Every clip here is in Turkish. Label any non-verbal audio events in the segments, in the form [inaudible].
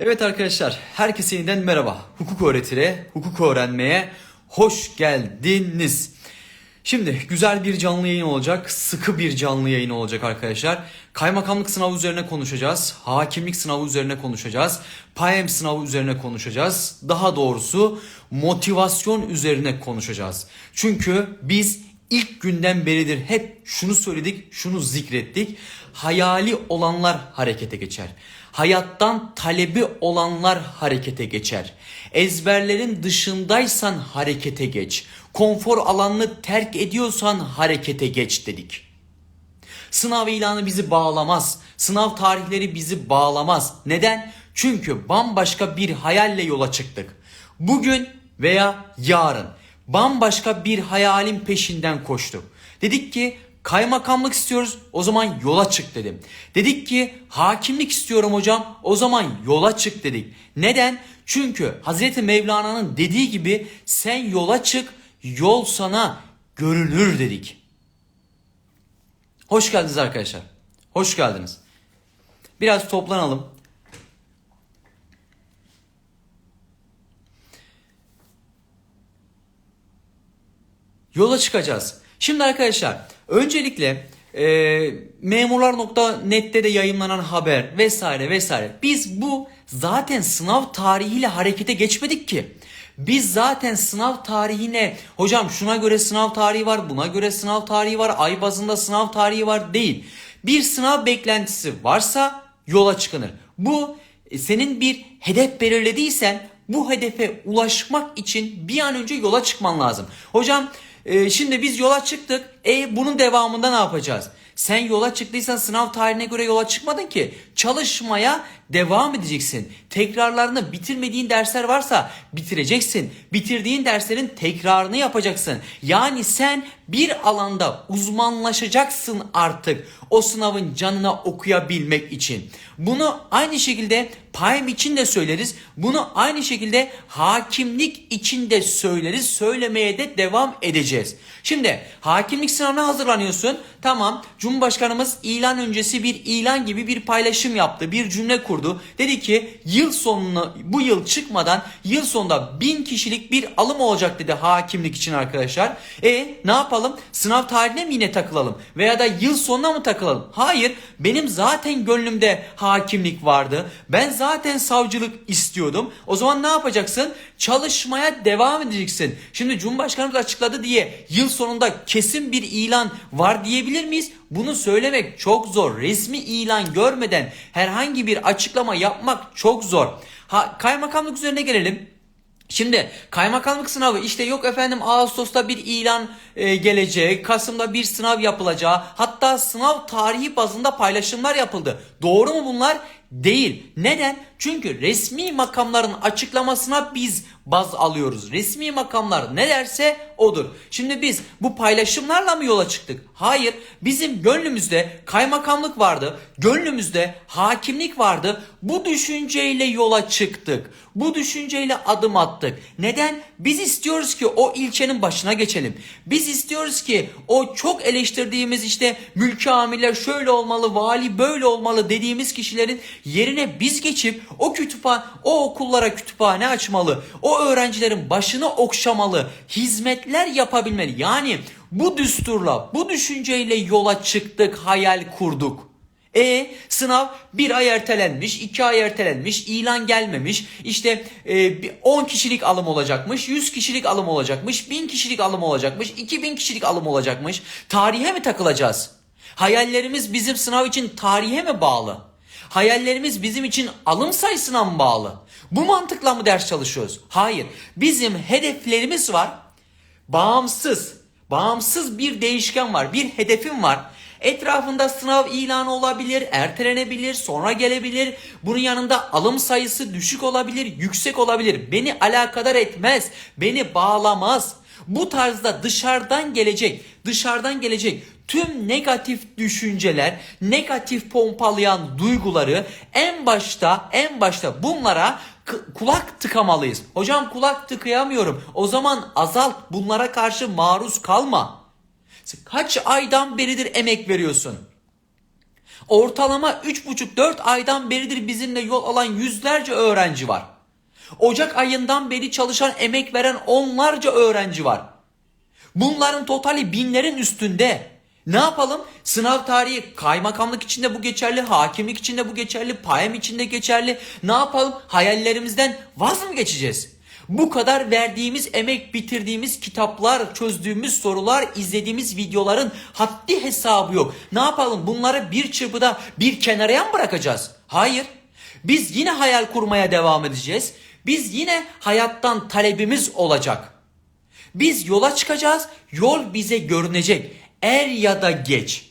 Evet arkadaşlar, herkese yeniden merhaba. Hukuk öğretire, hukuk öğrenmeye hoş geldiniz. Şimdi güzel bir canlı yayın olacak, sıkı bir canlı yayın olacak arkadaşlar. Kaymakamlık sınavı üzerine konuşacağız, hakimlik sınavı üzerine konuşacağız, PAEM sınavı üzerine konuşacağız. Daha doğrusu motivasyon üzerine konuşacağız. Çünkü biz ilk günden beridir hep şunu söyledik, şunu zikrettik. Hayali olanlar harekete geçer. Hayattan talebi olanlar harekete geçer. Ezberlerin dışındaysan harekete geç. Konfor alanını terk ediyorsan harekete geç dedik. Sınav ilanı bizi bağlamaz. Sınav tarihleri bizi bağlamaz. Neden? Çünkü bambaşka bir hayalle yola çıktık. Bugün veya yarın bambaşka bir hayalin peşinden koştuk. Dedik ki kaymakamlık istiyoruz o zaman yola çık dedim. Dedik ki hakimlik istiyorum hocam o zaman yola çık dedik. Neden? Çünkü Hazreti Mevlana'nın dediği gibi sen yola çık yol sana görünür dedik. Hoş geldiniz arkadaşlar. Hoş geldiniz. Biraz toplanalım. Yola çıkacağız. Şimdi arkadaşlar öncelikle e, memurlar.net'te de yayınlanan haber vesaire vesaire. Biz bu zaten sınav tarihiyle harekete geçmedik ki. Biz zaten sınav tarihine hocam şuna göre sınav tarihi var, buna göre sınav tarihi var, ay bazında sınav tarihi var değil. Bir sınav beklentisi varsa yola çıkılır. Bu e, senin bir hedef belirlediysen bu hedefe ulaşmak için bir an önce yola çıkman lazım. Hocam e, şimdi biz yola çıktık. E bunun devamında ne yapacağız? Sen yola çıktıysan sınav tarihine göre yola çıkmadın ki. Çalışmaya devam edeceksin. Tekrarlarını bitirmediğin dersler varsa bitireceksin. Bitirdiğin derslerin tekrarını yapacaksın. Yani sen bir alanda uzmanlaşacaksın artık o sınavın canına okuyabilmek için. Bunu aynı şekilde PAEM için de söyleriz. Bunu aynı şekilde hakimlik için de söyleriz. Söylemeye de devam edeceğiz. Şimdi hakimlik sınavına hazırlanıyorsun. Tamam Cumhurbaşkanımız ilan öncesi bir ilan gibi bir paylaşım yaptı. Bir cümle kurdu. Dedi ki yıl sonuna bu yıl çıkmadan yıl sonunda bin kişilik bir alım olacak dedi hakimlik için arkadaşlar. E ne yapalım? Sınav tarihine mi yine takılalım? Veya da yıl sonuna mı takılalım? Hayır. Benim zaten gönlümde hakimlik vardı. Ben zaten savcılık istiyordum. O zaman ne yapacaksın? Çalışmaya devam edeceksin. Şimdi Cumhurbaşkanımız açıkladı diye yıl sonunda kesin bir ilan var diyebilir miyiz? Bunu söylemek çok zor. Resmi ilan görmeden herhangi bir açıklama yapmak çok zor. Ha, kaymakamlık üzerine gelelim. Şimdi kaymakamlık sınavı işte yok efendim Ağustos'ta bir ilan e, gelecek, Kasım'da bir sınav yapılacağı, hatta sınav tarihi bazında paylaşımlar yapıldı. Doğru mu bunlar? Değil. Neden? Çünkü resmi makamların açıklamasına biz baz alıyoruz. Resmi makamlar ne derse odur. Şimdi biz bu paylaşımlarla mı yola çıktık? Hayır. Bizim gönlümüzde kaymakamlık vardı. Gönlümüzde hakimlik vardı. Bu düşünceyle yola çıktık. Bu düşünceyle adım attık. Neden? Biz istiyoruz ki o ilçenin başına geçelim. Biz istiyoruz ki o çok eleştirdiğimiz işte mülki amirler şöyle olmalı, vali böyle olmalı dediğimiz kişilerin yerine biz geçip o kütüphane, o okullara kütüphane açmalı. O öğrencilerin başını okşamalı. Hizmetler yapabilmeli. Yani bu düsturla, bu düşünceyle yola çıktık, hayal kurduk. E sınav bir ay ertelenmiş, iki ay ertelenmiş, ilan gelmemiş. İşte e, 10 kişilik alım olacakmış, 100 kişilik alım olacakmış, 1000 kişilik alım olacakmış, 2000 kişilik alım olacakmış. Tarihe mi takılacağız? Hayallerimiz bizim sınav için tarihe mi bağlı? Hayallerimiz bizim için alım sayısına mı bağlı? Bu mantıkla mı ders çalışıyoruz? Hayır. Bizim hedeflerimiz var. Bağımsız, bağımsız bir değişken var, bir hedefim var. Etrafında sınav ilanı olabilir, ertelenebilir, sonra gelebilir. Bunun yanında alım sayısı düşük olabilir, yüksek olabilir. Beni alakadar etmez, beni bağlamaz. Bu tarzda dışarıdan gelecek, dışarıdan gelecek tüm negatif düşünceler, negatif pompalayan duyguları en başta en başta bunlara kulak tıkamalıyız. Hocam kulak tıkayamıyorum. O zaman azalt bunlara karşı maruz kalma. Kaç aydan beridir emek veriyorsun? Ortalama 3,5-4 aydan beridir bizimle yol alan yüzlerce öğrenci var. Ocak ayından beri çalışan, emek veren onlarca öğrenci var. Bunların totali binlerin üstünde. Ne yapalım? Sınav tarihi kaymakamlık içinde bu geçerli, hakimlik içinde bu geçerli, payem içinde geçerli. Ne yapalım? Hayallerimizden vaz mı geçeceğiz? Bu kadar verdiğimiz emek, bitirdiğimiz kitaplar, çözdüğümüz sorular, izlediğimiz videoların haddi hesabı yok. Ne yapalım? Bunları bir çırpıda bir kenara mı bırakacağız? Hayır. Biz yine hayal kurmaya devam edeceğiz. Biz yine hayattan talebimiz olacak. Biz yola çıkacağız. Yol bize görünecek. Er ya da geç.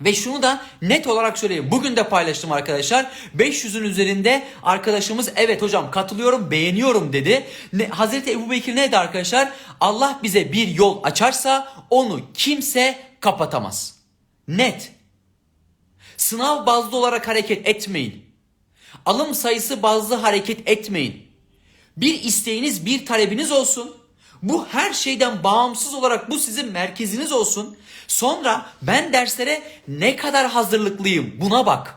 Ve şunu da net olarak söyleyeyim. Bugün de paylaştım arkadaşlar. 500'ün üzerinde arkadaşımız evet hocam katılıyorum beğeniyorum dedi. Ne, Hazreti Ebu Bekir neydi arkadaşlar? Allah bize bir yol açarsa onu kimse kapatamaz. Net. Sınav bazlı olarak hareket etmeyin. Alım sayısı bazlı hareket etmeyin. Bir isteğiniz, bir talebiniz olsun. Bu her şeyden bağımsız olarak bu sizin merkeziniz olsun. Sonra ben derslere ne kadar hazırlıklıyım buna bak.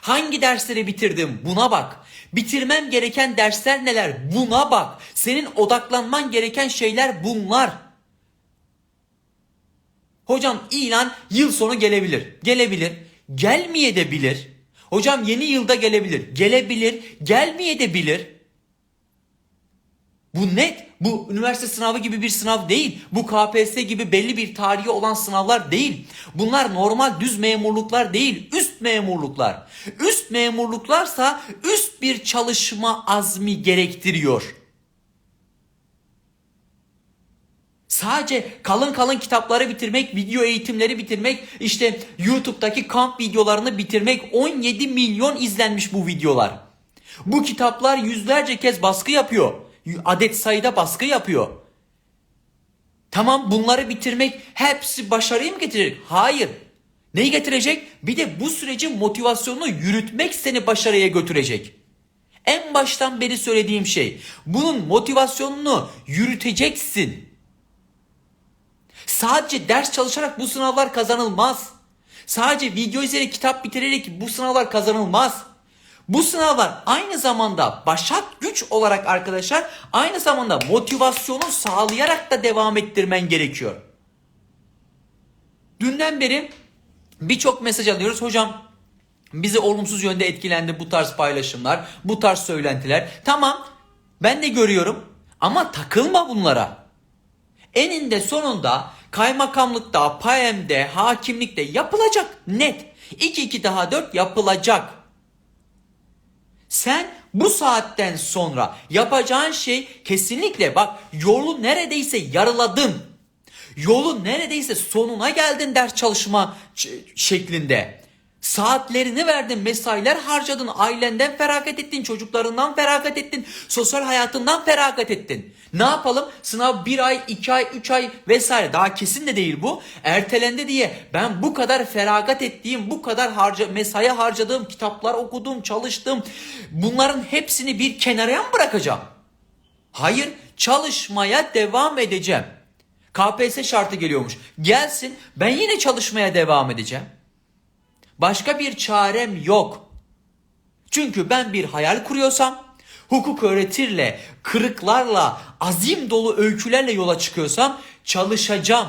Hangi dersleri bitirdim buna bak. Bitirmem gereken dersler neler buna bak. Senin odaklanman gereken şeyler bunlar. Hocam ilan yıl sonu gelebilir. Gelebilir. Gelmeye de bilir. Hocam yeni yılda gelebilir. Gelebilir. Gelmeye de bilir. Bu net. Bu üniversite sınavı gibi bir sınav değil. Bu KPSS gibi belli bir tarihi olan sınavlar değil. Bunlar normal düz memurluklar değil. Üst memurluklar. Üst memurluklarsa üst bir çalışma azmi gerektiriyor. Sadece kalın kalın kitapları bitirmek, video eğitimleri bitirmek, işte YouTube'daki kamp videolarını bitirmek 17 milyon izlenmiş bu videolar. Bu kitaplar yüzlerce kez baskı yapıyor. Adet sayıda baskı yapıyor. Tamam bunları bitirmek hepsi başarıyı mı getirecek? Hayır. Neyi getirecek? Bir de bu sürecin motivasyonunu yürütmek seni başarıya götürecek. En baştan beri söylediğim şey. Bunun motivasyonunu yürüteceksin. Sadece ders çalışarak bu sınavlar kazanılmaz. Sadece video izleyerek kitap bitirerek bu sınavlar kazanılmaz. Bu sınavlar aynı zamanda başat güç olarak arkadaşlar aynı zamanda motivasyonu sağlayarak da devam ettirmen gerekiyor. Dünden beri birçok mesaj alıyoruz. Hocam bizi olumsuz yönde etkilendi bu tarz paylaşımlar, bu tarz söylentiler. Tamam ben de görüyorum ama takılma bunlara. Eninde sonunda kaymakamlıkta, PAEM'de, hakimlikte yapılacak net. 2 2 daha 4 yapılacak. Sen bu saatten sonra yapacağın şey kesinlikle bak yolu neredeyse yarıladın. Yolu neredeyse sonuna geldin ders çalışma şeklinde. Saatlerini verdin, mesailer harcadın, ailenden feragat ettin, çocuklarından feragat ettin, sosyal hayatından feragat ettin. Ne yapalım? Sınav bir ay, iki ay, üç ay vesaire daha kesin de değil bu. Ertelendi diye ben bu kadar feragat ettiğim, bu kadar harca, mesai harcadığım, kitaplar okudum, çalıştım. Bunların hepsini bir kenara mı bırakacağım? Hayır, çalışmaya devam edeceğim. KPSS şartı geliyormuş. Gelsin ben yine çalışmaya devam edeceğim. Başka bir çarem yok. Çünkü ben bir hayal kuruyorsam, hukuk öğretirle, kırıklarla, azim dolu öykülerle yola çıkıyorsam çalışacağım.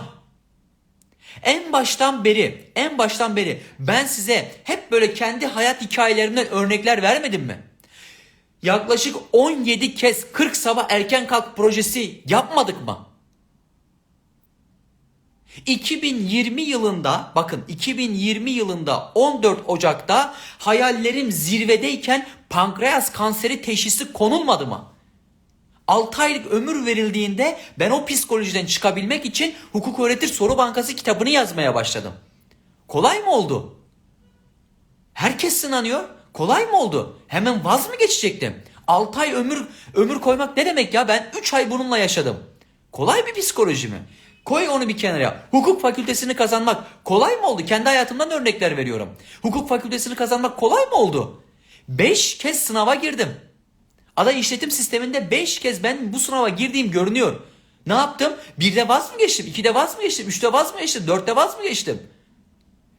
En baştan beri, en baştan beri ben size hep böyle kendi hayat hikayelerimden örnekler vermedim mi? Yaklaşık 17 kez 40 sabah erken kalk projesi yapmadık mı? 2020 yılında bakın 2020 yılında 14 Ocak'ta hayallerim zirvedeyken pankreas kanseri teşhisi konulmadı mı? 6 aylık ömür verildiğinde ben o psikolojiden çıkabilmek için Hukuk Öğretir Soru Bankası kitabını yazmaya başladım. Kolay mı oldu? Herkes sınanıyor. Kolay mı oldu? Hemen vaz mı geçecektim? 6 ay ömür ömür koymak ne demek ya? Ben 3 ay bununla yaşadım. Kolay bir psikoloji mi? Koy onu bir kenara. Hukuk fakültesini kazanmak kolay mı oldu? Kendi hayatımdan örnekler veriyorum. Hukuk fakültesini kazanmak kolay mı oldu? 5 kez sınava girdim. Aday işletim sisteminde 5 kez ben bu sınava girdiğim görünüyor. Ne yaptım? Birde vaz mı geçtim? İkide vaz mı geçtim? Üçte vaz mı geçtim? Dörtte vaz mı geçtim?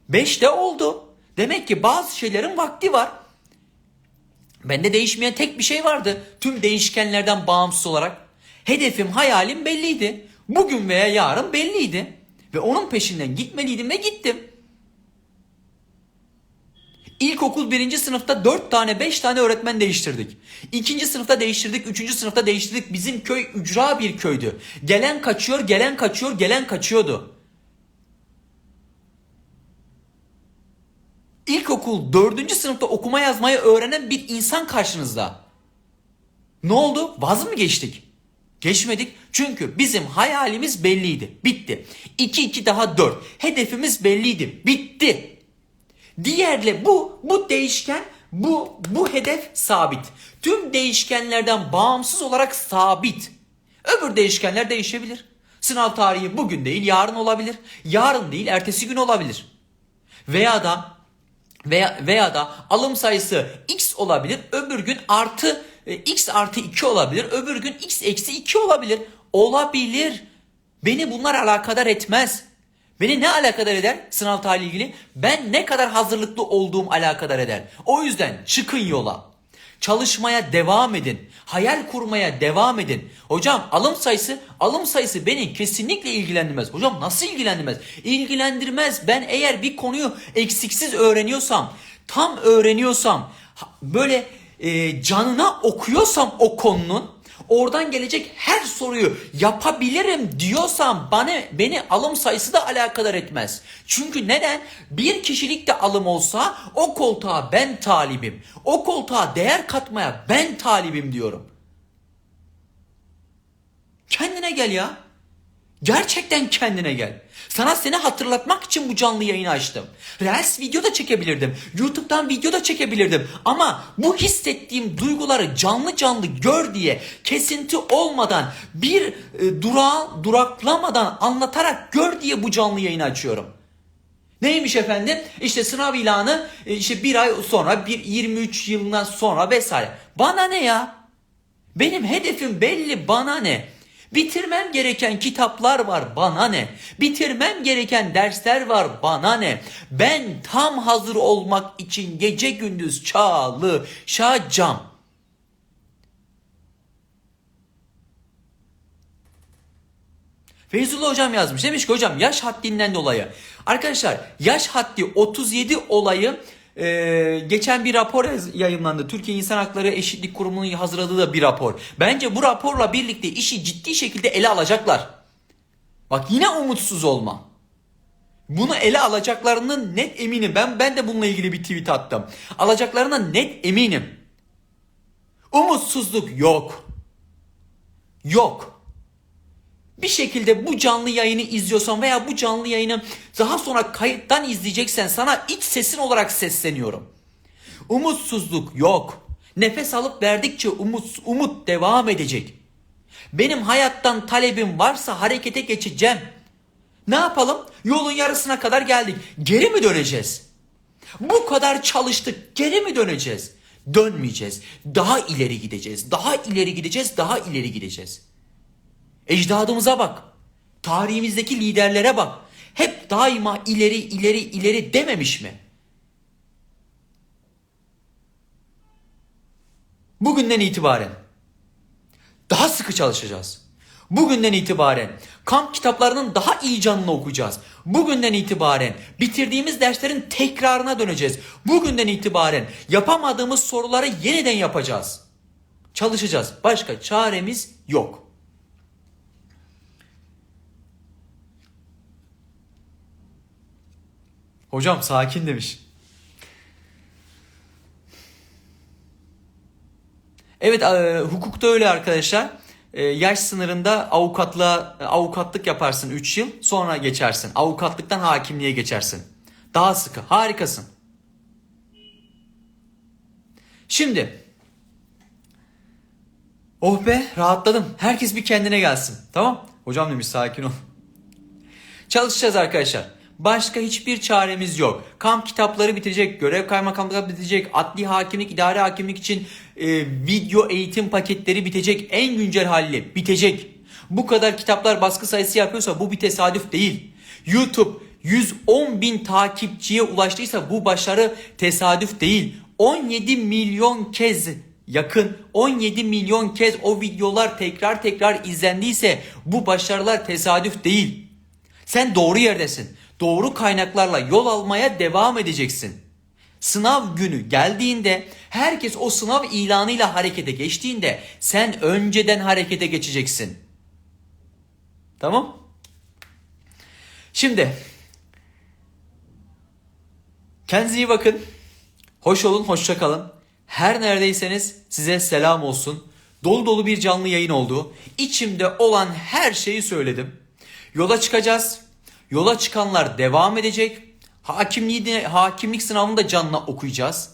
Beşte oldu. Demek ki bazı şeylerin vakti var. Bende değişmeyen tek bir şey vardı. Tüm değişkenlerden bağımsız olarak. Hedefim, hayalim belliydi. Bugün veya yarın belliydi. Ve onun peşinden gitmeliydim ve gittim. İlkokul birinci sınıfta dört tane beş tane öğretmen değiştirdik. İkinci sınıfta değiştirdik, üçüncü sınıfta değiştirdik. Bizim köy ücra bir köydü. Gelen kaçıyor, gelen kaçıyor, gelen kaçıyordu. İlkokul dördüncü sınıfta okuma yazmayı öğrenen bir insan karşınızda. Ne oldu? Vaz mı geçtik? Geçmedik çünkü bizim hayalimiz belliydi. Bitti. 2 2 daha 4. Hedefimiz belliydi. Bitti. Diğerle bu bu değişken bu bu hedef sabit. Tüm değişkenlerden bağımsız olarak sabit. Öbür değişkenler değişebilir. Sınav tarihi bugün değil yarın olabilir. Yarın değil ertesi gün olabilir. Veya da veya, veya da alım sayısı x olabilir. Öbür gün artı e, x artı 2 olabilir. Öbür gün x eksi 2 olabilir. Olabilir. Beni bunlar alakadar etmez. Beni ne alakadar eder sınav tarihi ilgili? Ben ne kadar hazırlıklı olduğum alakadar eder. O yüzden çıkın yola. Çalışmaya devam edin. Hayal kurmaya devam edin. Hocam alım sayısı, alım sayısı beni kesinlikle ilgilendirmez. Hocam nasıl ilgilendirmez? İlgilendirmez. Ben eğer bir konuyu eksiksiz öğreniyorsam, tam öğreniyorsam, böyle e, canına okuyorsam o konunun oradan gelecek her soruyu yapabilirim diyorsam bana beni alım sayısı da alakadar etmez. Çünkü neden? Bir kişilik de alım olsa o koltuğa ben talibim. O koltuğa değer katmaya ben talibim diyorum. Kendine gel ya. Gerçekten kendine gel. Sana seni hatırlatmak için bu canlı yayını açtım. Reels video da çekebilirdim. YouTube'dan video da çekebilirdim. Ama bu hissettiğim duyguları canlı canlı gör diye kesinti olmadan bir e, durağa duraklamadan anlatarak gör diye bu canlı yayını açıyorum. Neymiş efendim? İşte sınav ilanı e, işte bir ay sonra bir 23 yılından sonra vesaire. Bana ne ya? Benim hedefim belli bana ne? Bitirmem gereken kitaplar var bana ne? Bitirmem gereken dersler var bana ne? Ben tam hazır olmak için gece gündüz çalışacağım. Feyzullah hocam yazmış. Demiş ki hocam yaş haddinden dolayı. Arkadaşlar yaş haddi 37 olayı e, geçen bir rapor yayınlandı. Türkiye İnsan Hakları Eşitlik Kurumu'nun hazırladığı da bir rapor. Bence bu raporla birlikte işi ciddi şekilde ele alacaklar. Bak yine umutsuz olma. Bunu ele alacaklarının net eminim. Ben ben de bununla ilgili bir tweet attım. Alacaklarına net eminim. Umutsuzluk yok. Yok bir şekilde bu canlı yayını izliyorsan veya bu canlı yayını daha sonra kayıttan izleyeceksen sana iç sesin olarak sesleniyorum. Umutsuzluk yok. Nefes alıp verdikçe umut, umut devam edecek. Benim hayattan talebim varsa harekete geçeceğim. Ne yapalım? Yolun yarısına kadar geldik. Geri mi döneceğiz? Bu kadar çalıştık. Geri mi döneceğiz? Dönmeyeceğiz. Daha ileri gideceğiz. Daha ileri gideceğiz. Daha ileri gideceğiz. Ecdadımıza bak. Tarihimizdeki liderlere bak. Hep daima ileri ileri ileri dememiş mi? Bugünden itibaren daha sıkı çalışacağız. Bugünden itibaren kamp kitaplarının daha iyi canlı okuyacağız. Bugünden itibaren bitirdiğimiz derslerin tekrarına döneceğiz. Bugünden itibaren yapamadığımız soruları yeniden yapacağız. Çalışacağız. Başka çaremiz yok. Hocam sakin demiş. Evet e, hukukta öyle arkadaşlar. E, yaş sınırında avukatlığa e, avukatlık yaparsın 3 yıl sonra geçersin. Avukatlıktan hakimliğe geçersin. Daha sıkı. Harikasın. Şimdi Oh be rahatladım. Herkes bir kendine gelsin. Tamam? Hocam demiş sakin ol. Çalışacağız arkadaşlar. Başka hiçbir çaremiz yok. Kamp kitapları bitecek, görev kaymakamlığı bitecek, adli hakimlik, idari hakimlik için e, video eğitim paketleri bitecek, en güncel haliyle bitecek. Bu kadar kitaplar baskı sayısı yapıyorsa bu bir tesadüf değil. YouTube 110 bin takipçiye ulaştıysa bu başarı tesadüf değil. 17 milyon kez yakın 17 milyon kez o videolar tekrar tekrar izlendiyse bu başarılar tesadüf değil. Sen doğru yerdesin. Doğru kaynaklarla yol almaya devam edeceksin. Sınav günü geldiğinde herkes o sınav ilanıyla harekete geçtiğinde sen önceden harekete geçeceksin. Tamam? Şimdi kendinize iyi bakın. Hoş olun, hoşça kalın. Her neredeyseniz size selam olsun. Dolu dolu bir canlı yayın oldu. İçimde olan her şeyi söyledim. Yola çıkacağız. Yola çıkanlar devam edecek. Hakimliği hakimlik sınavını da canlı okuyacağız.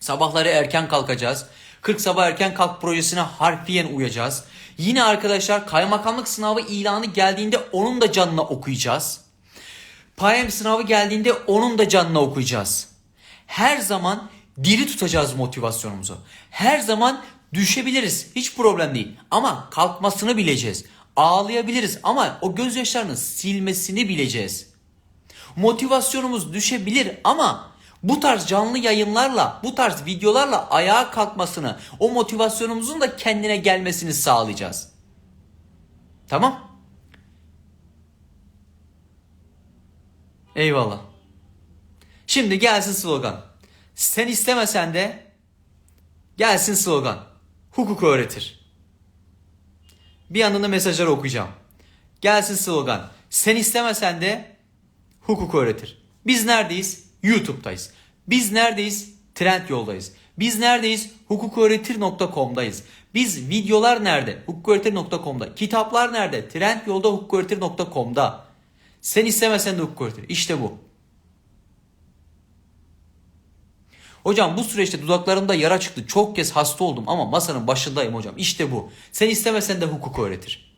Sabahları erken kalkacağız. 40 sabah erken kalk projesine harfiyen uyacağız. Yine arkadaşlar kaymakamlık sınavı ilanı geldiğinde onun da canına okuyacağız. PAEM sınavı geldiğinde onun da canına okuyacağız. Her zaman diri tutacağız motivasyonumuzu. Her zaman düşebiliriz. Hiç problem değil. Ama kalkmasını bileceğiz. Ağlayabiliriz ama o gözyaşlarını silmesini bileceğiz. Motivasyonumuz düşebilir ama bu tarz canlı yayınlarla, bu tarz videolarla ayağa kalkmasını, o motivasyonumuzun da kendine gelmesini sağlayacağız. Tamam? Eyvallah. Şimdi gelsin slogan. Sen istemesen de gelsin slogan. Hukuk öğretir. Bir yandan da mesajları okuyacağım. Gelsin slogan. Sen istemesen de hukuk öğretir. Biz neredeyiz? YouTube'dayız. Biz neredeyiz? Trend yoldayız. Biz neredeyiz? Hukuköğretir.com'dayız. Biz videolar nerede? Hukuköğretir.com'da. Kitaplar nerede? Trend yolda hukuköğretir.com'da. Sen istemesen de hukuk öğretir. İşte bu. Hocam bu süreçte dudaklarımda yara çıktı. Çok kez hasta oldum ama masanın başındayım hocam. İşte bu. Sen istemesen de hukuk öğretir.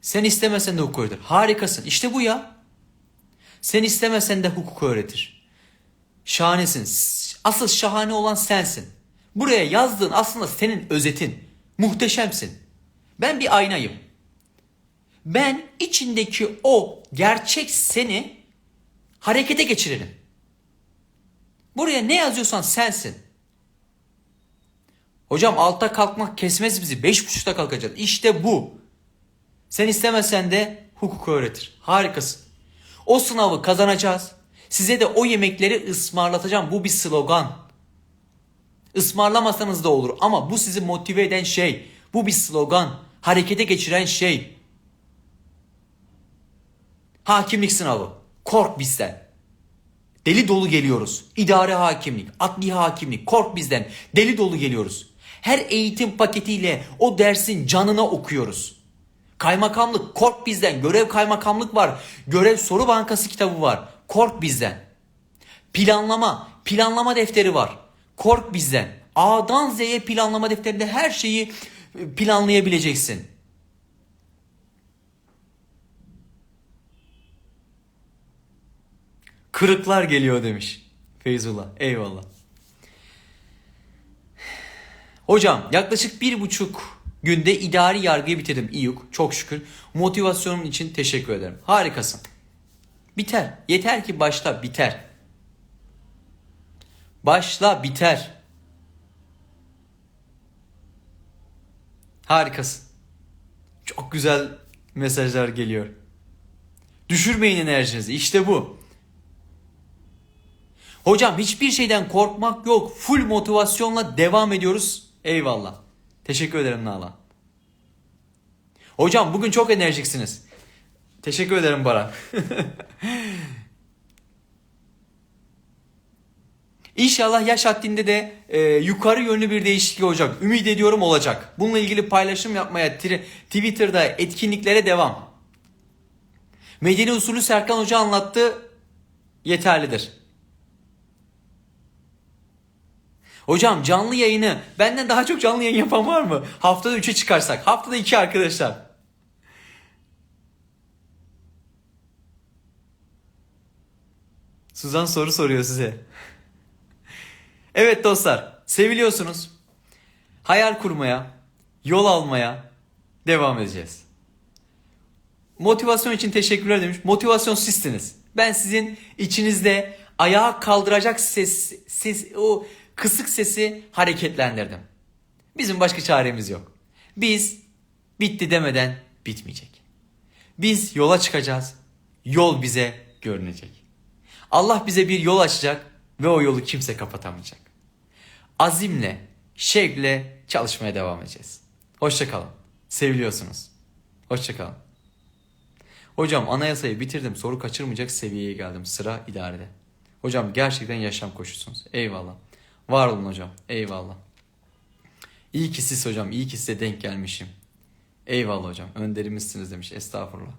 Sen istemesen de hukuk öğretir. Harikasın. İşte bu ya. Sen istemesen de hukuk öğretir. Şahanesin. Asıl şahane olan sensin. Buraya yazdığın aslında senin özetin. Muhteşemsin. Ben bir aynayım. Ben içindeki o gerçek seni harekete geçirelim. Buraya ne yazıyorsan sensin. Hocam altta kalkmak kesmez bizi. Beş buçukta kalkacağız. İşte bu. Sen istemezsen de hukuk öğretir. Harikasın. O sınavı kazanacağız. Size de o yemekleri ısmarlatacağım. Bu bir slogan. Ismarlamasanız da olur ama bu sizi motive eden şey. Bu bir slogan. Harekete geçiren şey. Hakimlik sınavı. Kork bizden. Deli dolu geliyoruz. İdare hakimlik, adli hakimlik, kork bizden. Deli dolu geliyoruz. Her eğitim paketiyle o dersin canına okuyoruz. Kaymakamlık, kork bizden. Görev kaymakamlık var. Görev soru bankası kitabı var. Kork bizden. Planlama, planlama defteri var. Kork bizden. A'dan Z'ye planlama defterinde her şeyi planlayabileceksin. Kırıklar geliyor demiş Feyzullah. Eyvallah. Hocam yaklaşık bir buçuk günde idari yargıyı bitirdim İYUK. Çok şükür. Motivasyonum için teşekkür ederim. Harikasın. Biter. Yeter ki başla biter. Başla biter. Harikasın. Çok güzel mesajlar geliyor. Düşürmeyin enerjinizi. İşte bu. Hocam hiçbir şeyden korkmak yok. Full motivasyonla devam ediyoruz. Eyvallah. Teşekkür ederim Nala. Hocam bugün çok enerjiksiniz. Teşekkür ederim Baran. [laughs] İnşallah yaş haddinde de e, yukarı yönlü bir değişiklik olacak. Ümit ediyorum olacak. Bununla ilgili paylaşım yapmaya Twitter'da etkinliklere devam. Medeni usulü Serkan Hoca anlattı. Yeterlidir. Hocam canlı yayını benden daha çok canlı yayın yapan var mı? Haftada 3'e çıkarsak. Haftada 2 arkadaşlar. Suzan soru soruyor size. Evet dostlar, seviliyorsunuz. Hayal kurmaya, yol almaya devam edeceğiz. Motivasyon için teşekkürler demiş. Motivasyon sizsiniz. Ben sizin içinizde ayağa kaldıracak ses, ses o kısık sesi hareketlendirdim. Bizim başka çaremiz yok. Biz bitti demeden bitmeyecek. Biz yola çıkacağız. Yol bize görünecek. Allah bize bir yol açacak ve o yolu kimse kapatamayacak. Azimle, şevkle çalışmaya devam edeceğiz. Hoşçakalın. Seviliyorsunuz. Hoşçakalın. Hocam anayasayı bitirdim. Soru kaçırmayacak seviyeye geldim. Sıra idarede. Hocam gerçekten yaşam koşusunuz. Eyvallah. Var olun hocam. Eyvallah. İyi ki siz hocam. iyi ki size denk gelmişim. Eyvallah hocam. Önderimizsiniz demiş. Estağfurullah.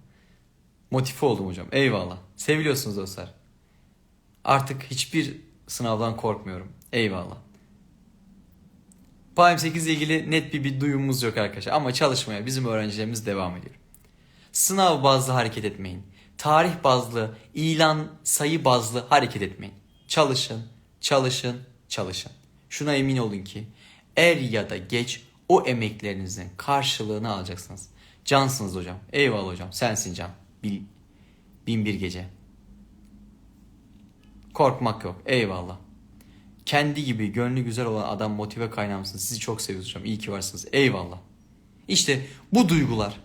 Motive oldum hocam. Eyvallah. Seviliyorsunuz dostlar. Artık hiçbir sınavdan korkmuyorum. Eyvallah. PAM 8 ile ilgili net bir, bir duyumumuz yok arkadaşlar. Ama çalışmaya bizim öğrencilerimiz devam ediyor. Sınav bazlı hareket etmeyin. Tarih bazlı, ilan sayı bazlı hareket etmeyin. Çalışın, çalışın, çalışın. Şuna emin olun ki er ya da geç o emeklerinizin karşılığını alacaksınız. Cansınız hocam. Eyvallah hocam. Sensin can. Bil, bin bir gece. Korkmak yok. Eyvallah. Kendi gibi gönlü güzel olan adam motive kaynağımsınız. Sizi çok seviyoruz hocam. İyi ki varsınız. Eyvallah. İşte bu duygular,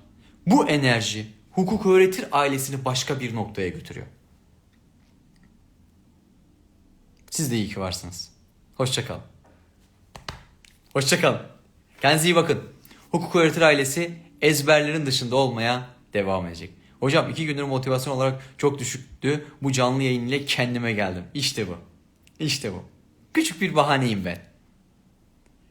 bu enerji hukuk öğretir ailesini başka bir noktaya götürüyor. Siz de iyi ki varsınız. Hoşçakalın. Hoşçakalın. Kendinize iyi bakın. Hukuk öğretir ailesi ezberlerin dışında olmaya devam edecek. Hocam iki gündür motivasyon olarak çok düşüktü. Bu canlı yayın ile kendime geldim. İşte bu. İşte bu. Küçük bir bahaneyim ben.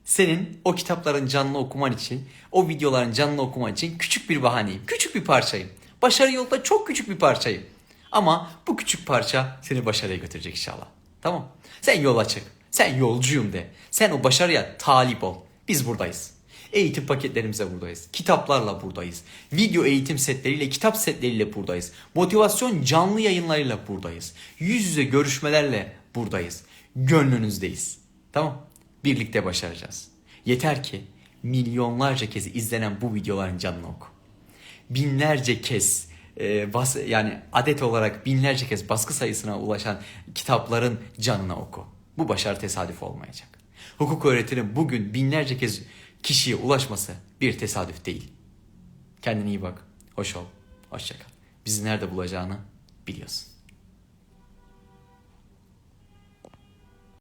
Senin o kitapların canlı okuman için, o videoların canlı okuman için küçük bir bahaneyim. Küçük bir parçayım. Başarı yolda çok küçük bir parçayım. Ama bu küçük parça seni başarıya götürecek inşallah. Tamam. Sen yola çık. Sen yolcuyum de. Sen o başarıya talip ol. Biz buradayız. Eğitim paketlerimize buradayız. Kitaplarla buradayız. Video eğitim setleriyle, kitap setleriyle buradayız. Motivasyon canlı yayınlarıyla buradayız. Yüz yüze görüşmelerle buradayız. Gönlünüzdeyiz. Tamam. Birlikte başaracağız. Yeter ki milyonlarca kez izlenen bu videoların canını oku. Binlerce kez e, bas, yani adet olarak binlerce kez baskı sayısına ulaşan kitapların canına oku. Bu başarı tesadüf olmayacak. Hukuk öğretinin bugün binlerce kez kişiye ulaşması bir tesadüf değil. Kendine iyi bak. Hoş ol. Hoşça kal. Bizi nerede bulacağını biliyorsun.